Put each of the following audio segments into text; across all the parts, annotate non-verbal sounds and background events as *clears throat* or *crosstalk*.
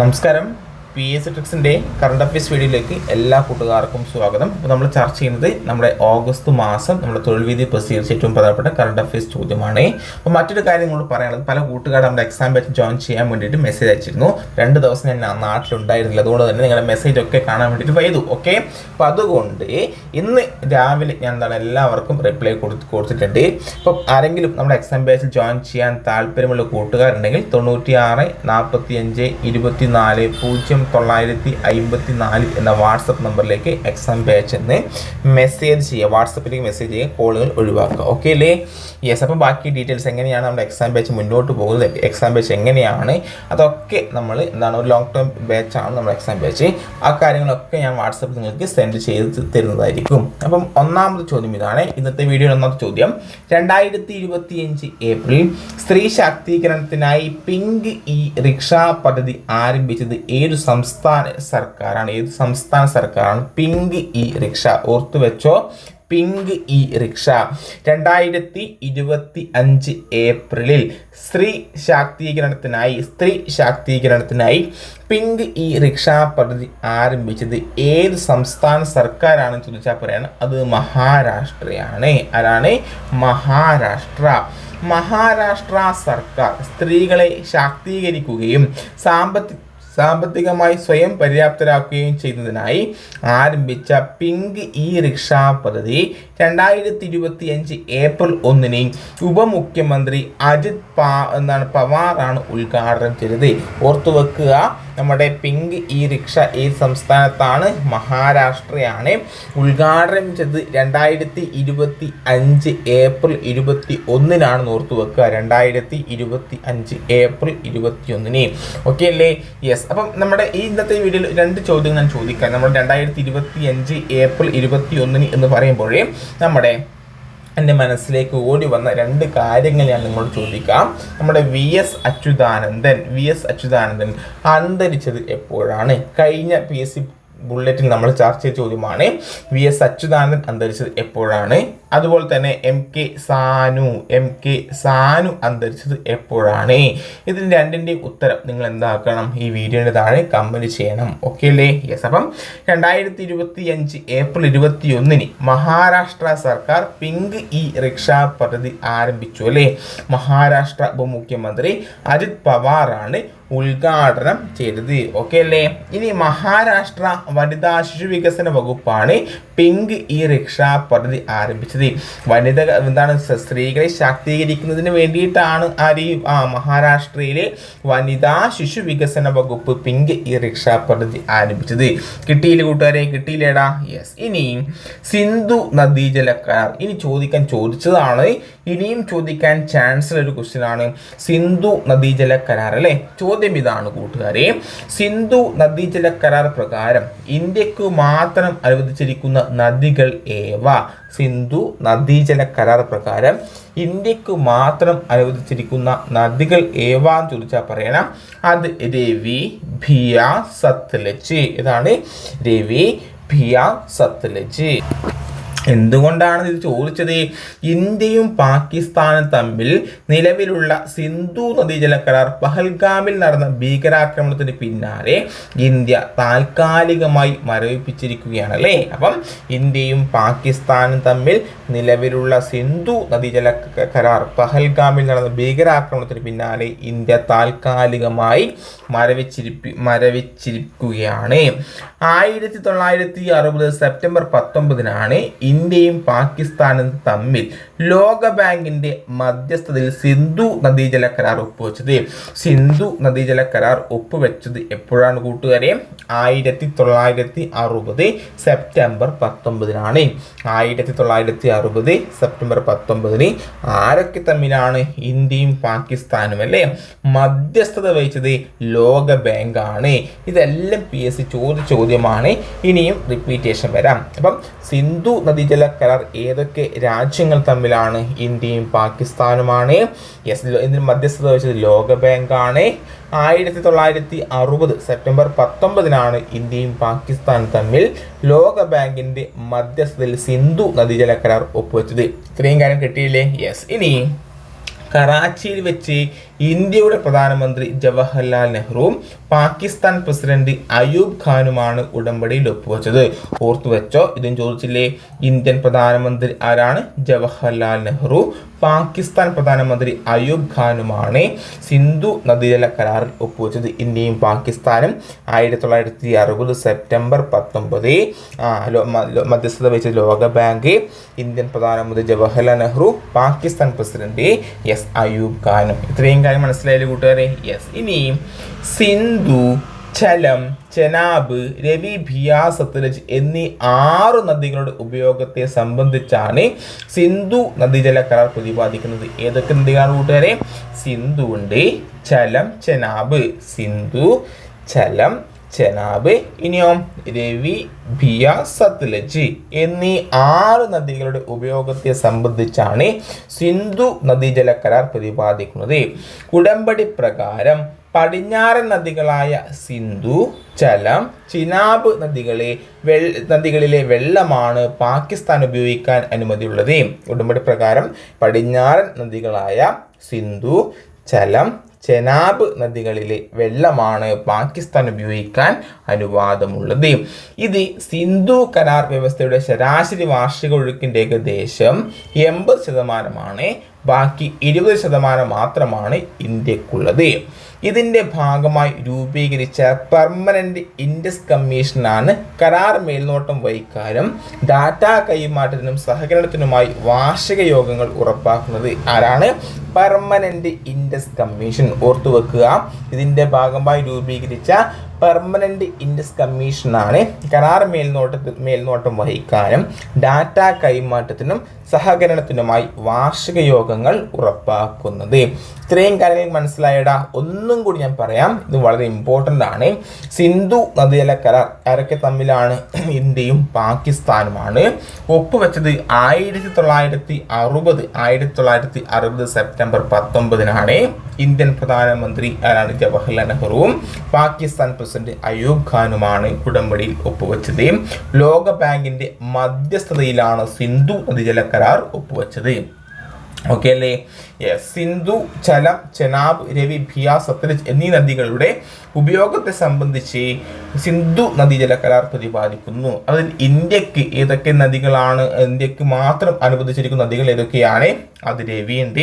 നമസ്കാരം. P S ട്രിക്സിന്റെ current affairs വീഡിയോയിലേക്ക് എല്ലാ കൂട്ടുകാർക്കും സ്വാഗതം. അപ്പോൾ നമ്മൾ ചർച്ച ചെയ്യുന്നത് നമ്മുടെ ഓഗസ്റ്റ് മാസം നമ്മുടെ തൊഴിൽ വീതി പ്രസിദ്ധീകരിച്ച ഏറ്റവും പ്രധാനപ്പെട്ട കറണ്ട് അഫയേഴ്സ് ചോദ്യമാണ്. അപ്പോൾ മറ്റൊരു കാര്യം നിങ്ങളോട് പറയാനുള്ളത് പല കൂട്ടുകാർ നമ്മുടെ എക്സാം ബാച്ച് ജോയിൻ ചെയ്യാൻ വേണ്ടിയിട്ട് മെസ്സേജ് അയച്ചിരുന്നു. രണ്ട് ദിവസം ഞാൻ നാട്ടിലുണ്ടായിരുന്നില്ല അതുകൊണ്ട് തന്നെ നിങ്ങളുടെ മെസ്സേജ് ഒക്കെ കാണാൻ വേണ്ടിയിട്ട് വൈതു ഓക്കെ അപ്പോൾ അതുകൊണ്ട് ഇന്ന് രാവിലെ ഞാൻ എന്താണ് എല്ലാവർക്കും റിപ്ലൈ കൊടുത്ത് കൊടുത്തിട്ടുണ്ട്. ഇപ്പോൾ ആരെങ്കിലും നമ്മുടെ എക്സാം ബാച്ചിൽ ജോയിൻ ചെയ്യാൻ താല്പര്യമുള്ള കൂട്ടുകാരുണ്ടെങ്കിൽ തൊണ്ണൂറ്റി ആറ് നാൽപ്പത്തി അഞ്ച് ഇരുപത്തി നാല് പൂജ്യം തൊള്ളായിരത്തി അമ്പത്തി നാല് എന്ന വാട്സപ്പ് നമ്പറിലേക്ക് എക്സാം ബാച്ച് എന്ന് മെസ്സേജ് ചെയ്യുക. വാട്സപ്പിലേക്ക് മെസ്സേജ് ചെയ്യുക. കോളുകൾ ഒഴിവാക്കുക. ഓക്കെ അല്ലേ? യെസ് അപ്പം ബാക്കി ഡീറ്റെയിൽസ് എങ്ങനെയാണ് നമ്മുടെ എക്സാം ബാച്ച് മുന്നോട്ട് പോകുന്നത്? എക്സാം ബാച്ച് എങ്ങനെയാണ്? അതൊക്കെ നമ്മൾ എന്താണ്? ഒരു ലോങ് ടേം ബാച്ചാണ് നമ്മുടെ എക്സാം ബാച്ച് ആ കാര്യങ്ങളൊക്കെ ഞാൻ വാട്സപ്പിൽ നിങ്ങൾക്ക് സെൻഡ് ചെയ്ത് തരുന്നതായിരിക്കും. അപ്പം ഒന്നാമത് ചോദ്യം ഇതാണ്. ഇന്നത്തെ വീഡിയോയുടെ ഒന്നാമത്തെ ചോദ്യം. രണ്ടായിരത്തി ഇരുപത്തിയഞ്ച് ഏപ്രിൽ സ്ത്രീ ശാക്തീകരണത്തിനായി പിങ്ക് ഈ റിക്ഷ പദ്ധതി ആരംഭിച്ചത് ഏത് സംസ്ഥാന സർക്കാരാണ്. ഏത് സംസ്ഥാന സർക്കാരാണ്? Pink e rickshaw. ഓർത്തു വെച്ചോ? Pink e rickshaw. രണ്ടായിരത്തി ഇരുപത്തി അഞ്ച് ഏപ്രിലിൽ സ്ത്രീ ശാക്തീകരണത്തിനായി സ്ത്രീ ശാക്തീകരണത്തിനായി പിങ്ക് ഇ റിക്ഷ പദ്ധതി ആരംഭിച്ചത് ഏത് സംസ്ഥാന സർക്കാരാണെന്ന് ചോദിച്ചാൽ പറയാണ്. അത് മഹാരാഷ്ട്രയാണ്. ആരാണ്? മഹാരാഷ്ട്ര. മഹാരാഷ്ട്ര സർക്കാർ സ്ത്രീകളെ ശാക്തീകരിക്കുകയും സാമ്പത്തിക സാമ്പത്തികമായി സ്വയം പര്യാപ്തരാക്കുകയും ചെയ്യുന്നതിനായി ആരംഭിച്ച പിങ്ക് ഇ റിക്ഷ പദ്ധതി രണ്ടായിരത്തി ഇരുപത്തി അഞ്ച് ഏപ്രിൽ ഒന്നിന് ഉപമുഖ്യമന്ത്രി അജിത് പാ എന്നാണ് പവാറാണ് ഉദ്ഘാടനം ചെയ്തത്. ഓർത്തു വെക്കുക നമ്മുടെ പിങ്ക് ഈ റിക്ഷ ഈ സംസ്ഥാനത്താണ് മഹാരാഷ്ട്രയാണ്. ഉദ്ഘാടനം ചെയ്ത് രണ്ടായിരത്തി ഇരുപത്തി അഞ്ച് ഏപ്രിൽ ഇരുപത്തി ഒന്നിനാണ് ഓർത്തു വെക്കുക രണ്ടായിരത്തി ഇരുപത്തി അഞ്ച് ഏപ്രിൽ ഇരുപത്തി ഒന്നിന് ഓക്കെ അല്ലേ? യെസ് അപ്പം നമ്മുടെ ഈ ഇന്നത്തെ വീഡിയോയിൽ രണ്ട് ചോദ്യങ്ങൾ ഞാൻ ചോദിക്കാം. നമ്മുടെ രണ്ടായിരത്തി ഇരുപത്തി അഞ്ച് ഏപ്രിൽ ഇരുപത്തി ഒന്നിന് എന്ന് പറയുമ്പോഴേ നമ്മുടെ എന്റെ മനസ്സിലേക്ക് ഓടി വന്ന രണ്ട് കാര്യങ്ങൾ ഞാൻ നിങ്ങളോട് ചോദിക്കാം. നമ്മുടെ V S Achuthanandan V S Achuthanandan അന്തരിച്ചത് എപ്പോഴാണ്? കഴിഞ്ഞ പി എസ് സി ബുള്ളറ്റിൽ നമ്മൾ ചർച്ച ചെയ്ത ചോദ്യമാണ്. വി എസ് അച്യുതാനന്ദൻ അന്തരിച്ചത് എപ്പോഴാണ്? അതുപോലെ തന്നെ M K Sanu M K Sanu അന്തരിച്ചത് എപ്പോഴാണ്? ഇതിന് രണ്ടിന്റെയും ഉത്തരം നിങ്ങൾ എന്താക്കണം? ഈ വീഡിയോയുടെ താഴെ കമന്റ് ചെയ്യണം. ഓക്കെ അല്ലേ? യെസ് അപ്പം രണ്ടായിരത്തി ഇരുപത്തി അഞ്ച് ഏപ്രിൽ ഇരുപത്തി ഒന്നിന് മഹാരാഷ്ട്ര സർക്കാർ പിങ്ക് ഇ റിക്ഷ പദ്ധതി ആരംഭിച്ചു അല്ലേ? മഹാരാഷ്ട്ര ഉപമുഖ്യമന്ത്രി അജിത് പവാറാണ് ഉദ്ഘാടനം ചെയ്തത്. ഓക്കെ അല്ലേ? ഇനി മഹാരാഷ്ട്ര വനിതാ ശിശു വികസന വകുപ്പാണ് പിങ്ക് ഈ റിക്ഷാ പദ്ധതി ആരംഭിച്ചത്. വനിത എന്താണ് സ്ത്രീകളെ ശാക്തീകരിക്കുന്നതിന് വേണ്ടിയിട്ടാണ് ആര് ആ മഹാരാഷ്ട്രയിലെ വനിതാ ശിശു വികസന വകുപ്പ് പിങ്ക് ഈ റിക്ഷാ പദ്ധതി ആരംഭിച്ചത്. കിട്ടിയില്ല കൂട്ടുകാരെ? കിട്ടിയില്ലേടാ? യെസ് ഇനിയും സിന്ധു നദീജല കരാർ ഇനി ചോദിക്കാൻ ചോദിച്ചതാണ്. ഇനിയും ചോദിക്കാൻ ചാൻസ് ഒരു ക്വസ്റ്റ്യൻ ആണ് സിന്ധു നദീജല കരാർ അല്ലേ? ചോദ്യം ഇതാണ് കൂട്ടുകാരെ. സിന്ധു നദീജല കരാർ പ്രകാരം ഇന്ത്യയ്ക്ക് മാത്രം അനുവദിച്ചിരിക്കുന്ന നദികൾ ഏവ? സിന്ധു നദീജല കരാർ പ്രകാരം ഇന്ത്യയ്ക്ക് മാത്രം അനുവദിച്ചിരിക്കുന്ന നദികൾ ഏവാന്ന് ചോദിച്ചാൽ പറയണം. അത് രവി ഭിയ സത്ലജ്. ഇതാണ് രവി ഭിയ സത്ലജ്. എന്തുകൊണ്ടാണ് ഇത് ചോദിച്ചത്? ഇന്ത്യയും പാകിസ്ഥാനും തമ്മിൽ നിലവിലുള്ള സിന്ധു നദീജല കരാർ പഹൽഗാമിൽ നടന്ന ഭീകരാക്രമണത്തിന് പിന്നാലെ ഇന്ത്യ താൽക്കാലികമായി മരവിപ്പിച്ചിരിക്കുകയാണ് അല്ലേ അപ്പം ഇന്ത്യയും പാകിസ്ഥാനും തമ്മിൽ നിലവിലുള്ള സിന്ധു നദീജല കരാർ പഹൽഗാമിൽ നടന്ന ഭീകരാക്രമണത്തിന് പിന്നാലെ ഇന്ത്യ താൽക്കാലികമായി മരവിച്ചിരിപ്പി മരവിച്ചിരിക്കുകയാണ്. ആയിരത്തി തൊള്ളായിരത്തി അറുപത് സെപ്റ്റംബർ പത്തൊമ്പതിനാണ് ഇന്ത്യയും പാകിസ്ഥാനും തമ്മിൽ ലോക ബാങ്കിന്റെ മധ്യസ്ഥതയിൽ സിന്ധു നദീജല കരാർ ഒപ്പുവെച്ചത്. സിന്ധു നദീജല കരാർ ഒപ്പുവെച്ചത് എപ്പോഴാണ് കൂട്ടുകാരെ? ആയിരത്തി തൊള്ളായിരത്തി അറുപത് സെപ്റ്റംബർ പത്തൊമ്പതിനാണ്. ആയിരത്തി തൊള്ളായിരത്തി അറുപത് സെപ്റ്റംബർ പത്തൊമ്പതിന് ആരൊക്കെ തമ്മിലാണ് ഇന്ത്യയും പാകിസ്ഥാനും അല്ലേ? മധ്യസ്ഥത വഹിച്ചത് ലോക ബാങ്കാണ് ഇതെല്ലാം പി എസ് സി ചോദ്യ ചോദ്യമാണ്. ഇനിയും റിപ്പീറ്റേഷൻ വരാം. അപ്പം സിന്ധു നദീജല കരാർ ഏതൊക്കെ രാജ്യങ്ങൾ തമ്മിലാണ് ഇന്ത്യയും പാകിസ്ഥാനുമാണ്. യെസ് ഇതിന് മധ്യസ്ഥത വെച്ചത് ലോക ബാങ്കാണ് ആയിരത്തി തൊള്ളായിരത്തി അറുപത് സെപ്റ്റംബർ പത്തൊമ്പതിനാണ് ഇന്ത്യയും പാകിസ്ഥാനും തമ്മിൽ ലോക ബാങ്കിന്റെ മധ്യസ്ഥതയിൽ സിന്ധു നദീജല കരാർ ഒപ്പുവെച്ചത്. ഇത്രയും കാര്യം കിട്ടിയില്ലേ? യെസ് ഇനി കറാച്ചിയിൽ വെച്ച് ഇന്ത്യയുടെ പ്രധാനമന്ത്രി ജവഹർലാൽ നെഹ്റുവും പാകിസ്ഥാൻ പ്രസിഡന്റ് അയൂബ് ഖാനുമാണ് ഉടമ്പടിയിൽ ഒപ്പുവെച്ചത് ഓർത്തു വെച്ചോ ഇതും ചോദിച്ചില്ലേ? ഇന്ത്യൻ പ്രധാനമന്ത്രി ആരാണ്? ജവഹർലാൽ നെഹ്റു. പാകിസ്ഥാൻ പ്രധാനമന്ത്രി അയൂബ് ഖാനുമാണ് സിന്ധു നദീജല കരാറിൽ ഒപ്പുവെച്ചത്. ഇന്ത്യയും പാകിസ്ഥാനും ആയിരത്തി തൊള്ളായിരത്തി അറുപത് സെപ്റ്റംബർ പത്തൊമ്പത് മധ്യസ്ഥത വെച്ച ലോക ബാങ്ക് ഇന്ത്യൻ പ്രധാനമന്ത്രി ജവഹർലാൽ നെഹ്റു പാകിസ്ഥാൻ പ്രസിഡന്റ് എസ് അയൂബ് ഖാനും. ഇത്രയും കാര്യം മനസ്സിലായാലും കൂട്ടുകാരെ? യെസ് ഇനി സിന്ധു ചലം ചെനാബ് രവി ഭിയ സത്ലജ് എന്നീ ആറ് നദികളുടെ ഉപയോഗത്തെ സംബന്ധിച്ചാണ് സിന്ധു നദീജല കരാർ പ്രതിപാദിക്കുന്നത്. ഏതൊക്കെ നദികളാണ് കൂട്ടുകാരെ? സിന്ധു ഉണ്ട് ഛലം ചെനാബ് സിന്ധു ഛലം ചെനാബ് ഇനിയോ രവി ഭിയ സത്ലജ് എന്നീ ആറ് നദികളുടെ ഉപയോഗത്തെ സംബന്ധിച്ചാണ് സിന്ധു നദീജല കരാർ പ്രതിപാദിക്കുന്നത്. ഉടമ്പടി പ്രകാരം പടിഞ്ഞാറൻ നദികളായ സിന്ധു ചലം ചിനാബ് നദികളെ വെൾ നദികളിലെ വെള്ളമാണ് പാകിസ്ഥാൻ ഉപയോഗിക്കാൻ അനുമതിയുള്ളത്. ഉടമ്പടി പ്രകാരം പടിഞ്ഞാറൻ നദികളായ സിന്ധു ചലം ചെനാബ് നദികളിലെ വെള്ളമാണ് പാകിസ്ഥാൻ ഉപയോഗിക്കാൻ അനുവാദമുള്ളത്. ഇത് സിന്ധു കരാർ വ്യവസ്ഥയുടെ ശരാശരി വാർഷിക ഒഴുക്കിന്റെ ഏകദേശം എൺപത് ശതമാനമാണ്. ബാക്കി ഇരുപത് ശതമാനം മാത്രമാണ് ഇന്ത്യക്കുള്ളത്. ഇതിന്റെ ഭാഗമായി രൂപീകരിച്ച പെർമനന്റ് ഇൻഡസ് കമ്മീഷനാണ് കരാർ മേൽനോട്ടം വഹിക്കാനും ഡാറ്റ കൈമാറ്റത്തിനും സഹകരണത്തിനുമായി വാർഷിക യോഗങ്ങൾ ഉറപ്പാക്കുന്നത് ആരാണ്? പെർമനന്റ് ഇൻഡസ് കമ്മീഷൻ ഓർത്തു വെക്കുക ഇതിന്റെ ഭാഗമായി രൂപീകരിച്ച പെർമനന്റ് ഇൻഡസ് കമ്മീഷനാണ് കരാർ മേൽനോട്ടത്തിൽ മേൽനോട്ടം വഹിക്കാനും ഡാറ്റ കൈമാറ്റത്തിനും സഹകരണത്തിനുമായി വാർഷിക യോഗങ്ങൾ ഉറപ്പാക്കുന്നത്. ഇത്രയും കാര്യങ്ങൾ മനസ്സിലായടാ. ഒന്നും കൂടി ഞാൻ പറയാം. ഇത് വളരെ ഇമ്പോർട്ടന്റ് ആണ്. സിന്ധു നദിജല കരാർ ആരൊക്കെ തമ്മിലാണ്? *clears throat* ഇന്ത്യയും പാകിസ്ഥാനുമാണ്. ഒപ്പുവെച്ചത് ആയിരത്തി തൊള്ളായിരത്തി അറുപത് ആയിരത്തി തൊള്ളായിരത്തി അറുപത് സെപ്റ്റംബർ പത്തൊമ്പതിനാണ്. ഇന്ത്യൻ പ്രധാനമന്ത്രി ആരാണ്? ജവഹർലാൽ നെഹ്റുവും പാകിസ്ഥാൻ പ്രസിഡന്റ് അയൂബ് ഖാനുമാണ് ഉടമ്പടിയിൽ ഒപ്പുവെച്ചത്. ലോക ബാങ്കിന്റെ മധ്യസ്ഥതയിലാണ് സിന്ധു നദീജല കരാർ ഒപ്പുവെച്ചത്. ഓക്കെ അല്ലേ? സിന്ധു ചലം ചെനാബ് രവി ഭിയ സത്ലജ് എന്നീ നദികളുടെ ഉപയോഗത്തെ സംബന്ധിച്ച് സിന്ധു നദീജല കരാർ പ്രതിപാദിക്കുന്നു. അതിൽ ഇന്ത്യയ്ക്ക് ഏതൊക്കെ നദികളാണ് ഇന്ത്യയ്ക്ക് മാത്രം അനുവദിച്ചിരിക്കുന്ന നദികൾ ഏതൊക്കെയാണ്? അത് രവിയുണ്ട്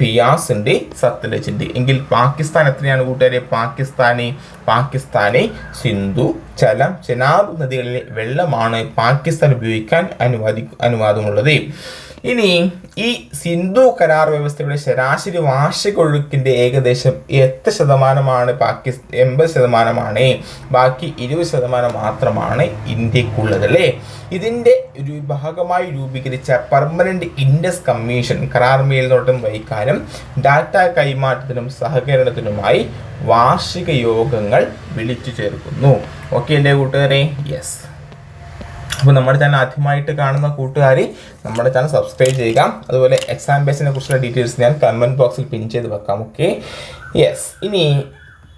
ബിയാസ് ഉണ്ട് സത്ലജ് ഉണ്ട്. എങ്കിൽ പാകിസ്ഥാൻ എത്രയാണ് കൂട്ടുകാരെ? പാകിസ്ഥാനി പാകിസ്ഥാനി സിന്ധു ചലം ചെനാബ് നദികളിലെ വെള്ളമാണ് പാകിസ്ഥാൻ ഉപയോഗിക്കാൻ അനുവാദി അനുവാദമുള്ളത്. ഇനി ഈ സിന്ധു കരാർ വ്യവസ്ഥയുടെ ശരാശരി വാർഷിക ഒഴുക്കിന്റെ ഏകദേശം എത്ര ശതമാനമാണ് പാകിസ്ഥാൻ എൺപത് ശതമാനമാണ് ബാക്കി ഇരുപത് ശതമാനം മാത്രമാണ് ഇന്ത്യക്കുള്ളത് അല്ലേ ഇതിന്റെ ഒരു ഭാഗമായി രൂപീകരിച്ച പെർമനന്റ് ഇൻഡസ് കമ്മീഷൻ കരാർ മേൽനോട്ടം വഹിക്കാനും ഡാറ്റ കൈമാറ്റത്തിനും സഹകരണത്തിനുമായി വാർഷിക യോഗങ്ങൾ വിളിച്ചു ചേർക്കുന്നു. ഓക്കെ അല്ലേ കൂട്ടുകാരെ യെസ് അപ്പോൾ നമ്മുടെ ചാനൽ ആദ്യമായിട്ട് കാണുന്ന കൂട്ടുകാർ നമ്മുടെ ചാനൽ സബ്സ്ക്രൈബ് ചെയ്യുക. അതുപോലെ എക്സാം ബേസിനെ കുറിച്ചുള്ള ഡീറ്റെയിൽസ് ഞാൻ കമന്റ് ബോക്സിൽ പിൻ ചെയ്ത് വെക്കാം ഓക്കെ യെസ് ഇനി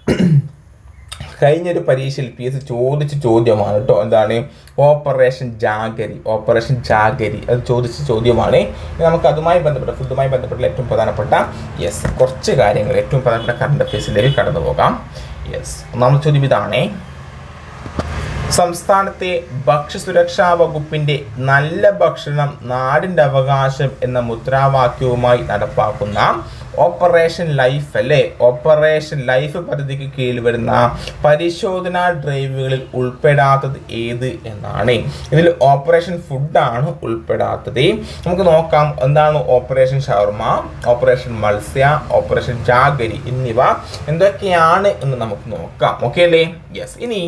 *clears throat* കഴിഞ്ഞൊരു പരീക്ഷയിൽ പി എസ് ചോദിച്ച ചോദ്യമാണ് കേട്ടോ എന്താണ്? ഓപ്പറേഷൻ ജാഗരി ഓപ്പറേഷൻ ജാഗരി അത് ചോദിച്ച ചോദ്യമാണ്. നമുക്ക് അതുമായി ബന്ധപ്പെട്ട ഫുഡുമായി ബന്ധപ്പെട്ട ഏറ്റവും പ്രധാനപ്പെട്ട യെസ് കുറച്ച് കാര്യങ്ങൾ ഏറ്റവും പ്രധാനപ്പെട്ട കറണ്ട് അഫയേഴ്സിലേക്ക് കടന്നു പോകാം യെസ് ഒന്നാമത്തെ ചോദ്യം ഇതാണേ. സംസ്ഥാനത്തെ ഭക്ഷ്യസുരക്ഷാ വകുപ്പിന്റെ നല്ല ഭക്ഷണം നാടിന്റെ അവകാശം എന്ന മുദ്രാവാക്യവുമായി നടപ്പാക്കുന്ന ഓപ്പറേഷൻ ലൈഫ് അല്ലേ? ഓപ്പറേഷൻ ലൈഫ് പദ്ധതിക്ക് കീഴിൽ വരുന്ന പരിശോധനാ ഡ്രൈവുകളിൽ ഉൾപ്പെടാത്തത് ഏത് എന്നാണ്. ഇതിൽ ഓപ്പറേഷൻ ഫുഡാണ് ഉൾപ്പെടാത്തത്. നമുക്ക് നോക്കാം എന്താണ് ഓപ്പറേഷൻ ഷവർമ ഓപ്പറേഷൻ മത്സ്യ ഓപ്പറേഷൻ ജാഗരി എന്നിവ എന്തൊക്കെയാണ് എന്ന് നമുക്ക് നോക്കാം. ഓക്കെ അല്ലേ? യെസ് ഇനി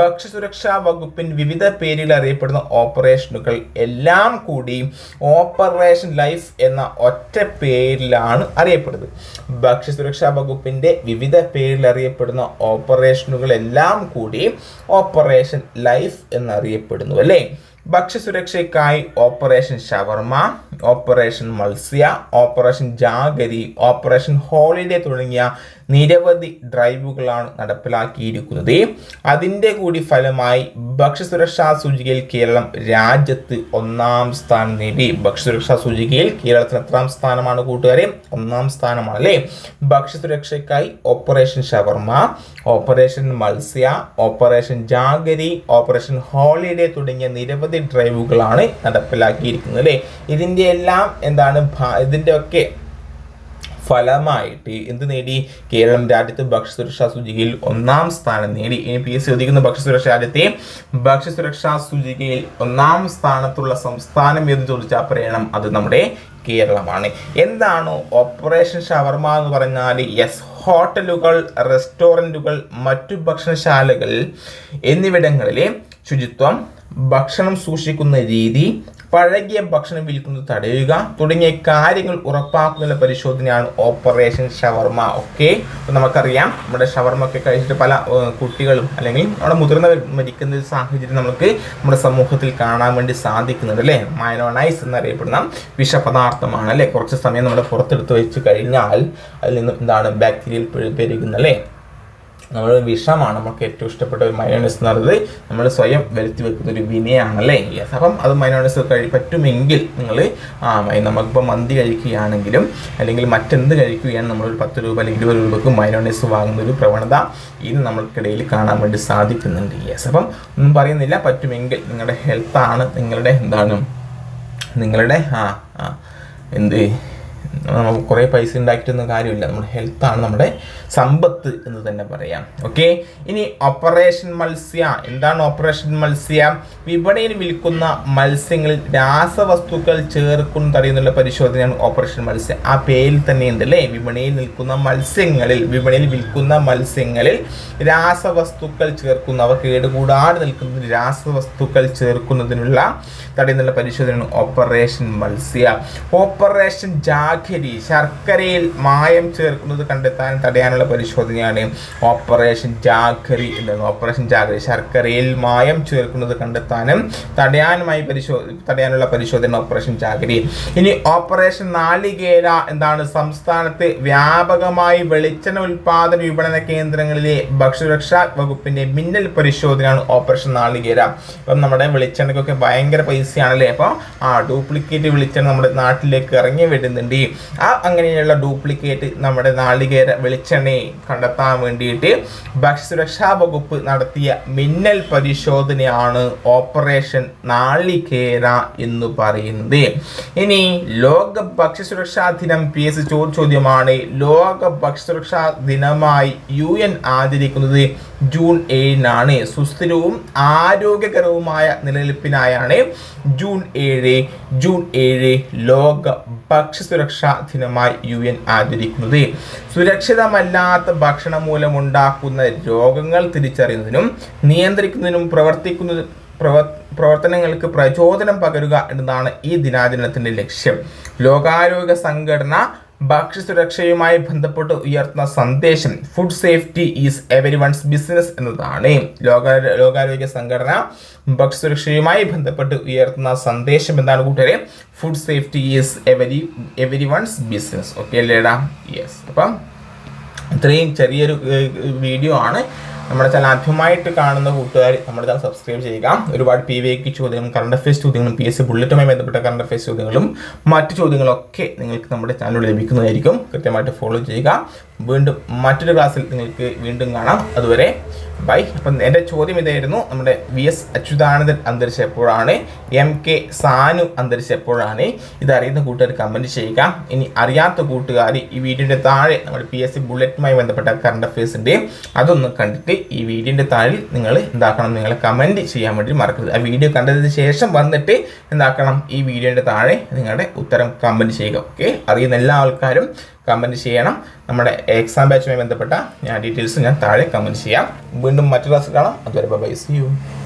ഭക്ഷ്യസുരക്ഷാ വകുപ്പിൻ വിവിധ പേരിൽ അറിയപ്പെടുന്ന ഓപ്പറേഷനുകൾ എല്ലാം കൂടി ഓപ്പറേഷൻ ലൈഫ് എന്ന ഒറ്റ പേരിലാണ് അറിയപ്പെടുന്നത്. ഭക്ഷ്യസുരക്ഷാ വകുപ്പിന്റെ വിവിധ പേരിൽ അറിയപ്പെടുന്ന ഓപ്പറേഷനുകളെല്ലാം കൂടി ഓപ്പറേഷൻ ലൈഫ് എന്നറിയപ്പെടുന്നു അല്ലേ? ഭക്ഷ്യസുരക്ഷയ്ക്കായി ഓപ്പറേഷൻ ഷവർമ operation Matsya operation jaggery operation holiday തുടങ്ങിയ നിരവധി ഡ്രൈവുകളാണ് നടപ്പിലാക്കിയിരിക്കുന്നത്. അതിന്റെ കൂടി ഫലമായി ഭക്ഷ്യസുരക്ഷാ സൂചികയിൽ കേരളം രാജ്യത്ത് ഒന്നാം സ്ഥാനം നേടി. ഭക്ഷ്യസുരക്ഷാ സൂചികയിൽ കേരളത്തിന് എത്രാം സ്ഥാനമാണ് കൂട്ടുകാരെ? ഒന്നാം സ്ഥാനമാണ് അല്ലേ? ഭക്ഷ്യസുരക്ഷയ്ക്കായി ഓപ്പറേഷൻ ഷവർമ operation Matsya operation jaggery operation holiday തുടങ്ങിയ നിരവധി ഡ്രൈവുകളാണ് നടപ്പിലാക്കിയിരിക്കുന്നത് അല്ലേ? ഇതിന്റെ എല്ലാം എന്താണ് ഇതിന്റെയൊക്കെ ഫലമായിട്ട് എന്ത് നേടി? കേരളം രാജ്യത്ത് ഭക്ഷ്യസുരക്ഷാ സൂചികയിൽ ഒന്നാം സ്ഥാനം നേടി. ഇനി പി എസ് സി ഒതുക്കുന്ന ഭക്ഷ്യസുരക്ഷ രാജ്യത്തെ ഭക്ഷ്യസുരക്ഷാ സൂചികയിൽ ഒന്നാം സ്ഥാനത്തുള്ള സംസ്ഥാനം എന്ന് ചോദിച്ചാൽ പറയണം അത് നമ്മുടെ കേരളമാണ്. എന്താണ് ഓപ്പറേഷൻ ഷവർമ എന്ന് പറഞ്ഞാൽ യെസ് ഹോട്ടലുകൾ റെസ്റ്റോറന്റുകൾ മറ്റു ഭക്ഷണശാലകൾ എന്നിവിടങ്ങളിലെ ശുചിത്വം ഭക്ഷണം സൂക്ഷിക്കുന്ന രീതി പഴകിയ ഭക്ഷണം വിൽക്കുന്നത് തടയുക. തുടങ്ങിയ കാര്യങ്ങൾ ഉറപ്പാക്കുന്ന പരിശോധനയാണ് ഓപ്പറേഷൻ ഷവർമ. ഓക്കെ? അപ്പോൾ നമുക്കറിയാം നമ്മുടെ ഷവർമ ഒക്കെ കഴിച്ചിട്ട് പല കുട്ടികളും അല്ലെങ്കിൽ നമ്മുടെ മുതിർന്നവർ മരിക്കുന്ന ഒരു സാഹചര്യം നമുക്ക് നമ്മുടെ സമൂഹത്തിൽ കാണാൻ വേണ്ടി സാധിക്കുന്നുണ്ട് അല്ലേ? മയനോണൈസ് എന്നറിയപ്പെടുന്ന വിഷപദാർത്ഥമാണ് അല്ലേ? കുറച്ച് സമയം നമ്മൾ പുറത്തെടുത്ത് വെച്ച് കഴിഞ്ഞാൽ അതിൽ നിന്ന് എന്താണ് ബാക്ടീരിയൽ പെരുകുന്നത് അല്ലേ? നമ്മൾ വിഷമാണ്. നമുക്ക് ഏറ്റവും ഇഷ്ടപ്പെട്ട ഒരു മയോണൈസ് എന്ന് പറയുന്നത് നമ്മൾ സ്വയം വരുത്തി വെക്കുന്ന ഒരു വിനയാണല്ലേ? യെസ് അപ്പം അത് മയോണൈസ് കഴി പറ്റുമെങ്കിൽ നിങ്ങൾ നമുക്കിപ്പോൾ മന്തി കഴിക്കുകയാണെങ്കിലും അല്ലെങ്കിൽ മറ്റെന്ത് കഴിക്കുകയാണ് നമ്മളൊരു പത്ത് രൂപ അല്ലെങ്കിൽ ഇരുപത് രൂപക്ക് മയോണൈസ് വാങ്ങുന്ന ഒരു പ്രവണത ഇന്ന് നമ്മൾക്കിടയിൽ കാണാൻ വേണ്ടി സാധിക്കുന്നുണ്ട്. യെസ് അപ്പം ഒന്നും പറയുന്നില്ല. പറ്റുമെങ്കിൽ നിങ്ങളുടെ ഹെൽത്താണ് നിങ്ങളുടെ എന്താണ്? നിങ്ങളുടെ ആ എന്ത്? നമുക്ക് കുറേ പൈസ ഉണ്ടാക്കിയിട്ടൊന്നും കാര്യമില്ല. നമ്മുടെ ഹെൽത്താണ് നമ്മുടെ സമ്പത്ത് എന്ന് തന്നെ പറയാം. ഓക്കെ ഇനി ഓപ്പറേഷൻ മത്സ്യ. എന്താണ് ഓപ്പറേഷൻ മത്സ്യ? വിപണിയിൽ വിൽക്കുന്ന മത്സ്യങ്ങളിൽ രാസവസ്തുക്കൾ ചേർക്കുന്നു തടയുന്നുള്ള പരിശോധനയാണ് ഓപ്പറേഷൻ മത്സ്യ. ആ പേരിൽ തന്നെ ഉണ്ട് അല്ലേ? വിപണിയിൽ നിൽക്കുന്ന മത്സ്യങ്ങളിൽ വിപണിയിൽ വിൽക്കുന്ന മത്സ്യങ്ങളിൽ രാസവസ്തുക്കൾ ചേർക്കുന്ന. അവ കേടുകൂടാതെ നിൽക്കുന്ന രാസവസ്തുക്കൾ ചേർക്കുന്നതിനുള്ള തടയുന്നുള്ള പരിശോധനയാണ് ഓപ്പറേഷൻ മത്സ്യ. ഓപ്പറേഷൻ ജാഗരി ശർക്കരയിൽ മായം ചേർക്കുന്നത് കണ്ടെത്താൻ തടയാനുള്ള പരിശോധനയാണ് ഓപ്പറേഷൻ ജാഗരി എന്നത് ഓപ്പറേഷൻ ജാഗരി ശർക്കരയിൽ മായം ചേർക്കുന്നത് കണ്ടെത്താനും തടയാനുമായി പരിശോ തടയാനുള്ള പരിശോധന ഓപ്പറേഷൻ ജാഗരി. ഇനി ഓപ്പറേഷൻ നാളികേര എന്താണ്? സംസ്ഥാനത്ത് വ്യാപകമായി വെളിച്ചെണ്ണ ഉൽപാദന വിപണന കേന്ദ്രങ്ങളിലെ ഭക്ഷ്യസുരക്ഷാ വകുപ്പിന്റെ മിന്നൽ പരിശോധനയാണ് ഓപ്പറേഷൻ നാളികേര. അപ്പം നമ്മുടെ വെളിച്ചെണ്ണയ്ക്കൊക്കെ ഭയങ്കര പൈസയാണല്ലേ? അപ്പോൾ ആ ഡ്യൂപ്ലിക്കേറ്റ് വെളിച്ചെണ്ണ നമ്മുടെ നാട്ടിലേക്ക് ഇറങ്ങി വരുന്നുണ്ട്. ആ അങ്ങനെയുള്ള ഡ്യൂപ്ലിക്കേറ്റ് നമ്മുടെ നാളികേര വെളിച്ചെണ്ണയെ കണ്ടെത്താൻ വേണ്ടിയിട്ട് ഭക്ഷ്യസുരക്ഷാ വകുപ്പ് നടത്തിയ മിന്നൽ പരിശോധനയാണ് ഓപ്പറേഷൻ നാളികേര എന്ന് പറയുന്നത്. ഇനി ലോക ഭക്ഷ്യസുരക്ഷാ ദിനം പി എസ് ചോദ്യമാണ്. ലോക ഭക്ഷ്യസുരക്ഷാ ദിനമായി യു എൻ ആചരിക്കുന്നത് ജൂൺ ഏഴിനാണ്. സുസ്ഥിരവും ആരോഗ്യകരവുമായ നിലനിൽപ്പിനായാണ് ജൂൺ ഏഴ് ജൂൺ ഏഴ് ലോക ഭക്ഷ്യസുരക്ഷാ ദിനമായി യു എൻ ആചരിക്കുന്നത്. സുരക്ഷിതമല്ലാത്ത ഭക്ഷണം മൂലമുണ്ടാക്കുന്ന രോഗങ്ങൾ തിരിച്ചറിയുന്നതിനും നിയന്ത്രിക്കുന്നതിനും പ്രവർത്തിക്കുന്ന പ്രവർ പ്രവർത്തനങ്ങൾക്ക് പ്രചോദനം പകരുക എന്നതാണ് ഈ ദിനാചരണത്തിന്റെ ലക്ഷ്യം. ലോകാരോഗ്യ സംഘടന ഭക്ഷ്യസുരക്ഷയുമായി ബന്ധപ്പെട്ട് ഉയർത്തുന്ന സന്ദേശം food safety is every one's business എന്നതാണ്. ലോക ലോകാരോഗ്യ സംഘടന ഭക്ഷ്യസുരക്ഷയുമായി ബന്ധപ്പെട്ട് ഉയർത്തുന്ന സന്ദേശം എന്താണ് കൂട്ടുകാരെ? Food safety is every every one's business okay അല്ലേടാ? യെസ് അപ്പം ഇത്രയും ചെറിയൊരു വീഡിയോ ആണ്. നമ്മുടെ ചാനൽ ആദ്യമായിട്ട് കാണുന്ന കൂട്ടുകാർ നമ്മുടെ ചാനൽ സബ്സ്ക്രൈബ് ചെയ്യുക. ഒരുപാട് പി വി ചോദ്യങ്ങളും കറണ്ട് അഫയേഴ്സ് ചോദ്യങ്ങളും പി എസ് സി ബുള്ളറ്റുമായി ബന്ധപ്പെട്ട കറണ്ട് അഫയേഴ്സ് ചോദ്യങ്ങളും മറ്റു ചോദ്യങ്ങളൊക്കെ നിങ്ങൾക്ക് നമ്മുടെ ചാനലിൽ ലഭിക്കുന്നതായിരിക്കും. കൃത്യമായിട്ട് ഫോളോ ചെയ്യുക. വീണ്ടും മറ്റൊരു ക്ലാസ്സിൽ നിങ്ങൾക്ക് വീണ്ടും കാണാം. അതുവരെ ബൈ അപ്പം എന്റെ ചോദ്യം ഇതായിരുന്നു. നമ്മുടെ വി എസ് അച്യുതാനന്ദൻ അന്തരിച്ചപ്പോഴാണ് എം കെ സാനു അന്തരിച്ചപ്പോഴാണ് ഇതറിയുന്ന കൂട്ടുകാർ കമന്റ് ചെയ്യുക. ഇനി അറിയാത്ത കൂട്ടുകാർ ഈ വീഡിയോയുടെ താഴെ നമ്മുടെ പി എസ് സി ബുള്ളറ്റുമായി ബന്ധപ്പെട്ട കറണ്ട് അഫയേഴ്സിന്റെ അതൊന്ന് കണ്ടിട്ട് ഈ വീഡിയോന്റെ താഴെ നിങ്ങൾ എന്താക്കണം നിങ്ങൾ കമന്റ് ചെയ്യാൻ വേണ്ടി മറക്കരുത്. ആ വീഡിയോ കണ്ടതിന് ശേഷം വന്നിട്ട് എന്താക്കണം? ഈ വീഡിയോന്റെ താഴെ നിങ്ങളുടെ ഉത്തരം കമന്റ് ചെയ്യുക ഓക്കെ അറിയുന്ന എല്ലാ ആൾക്കാരും കമന്റ് ചെയ്യണം. നമ്മുടെ എക്സാം ബാച്ചുമായി ബന്ധപ്പെട്ട ഞാൻ ഡീറ്റെയിൽസ് ഞാൻ താഴെ കമന്റ് ചെയ്യാം. വീണ്ടും മറ്റൊരു ക്ലാസ് കാണാം. അതുവരെ ബൈ സി യു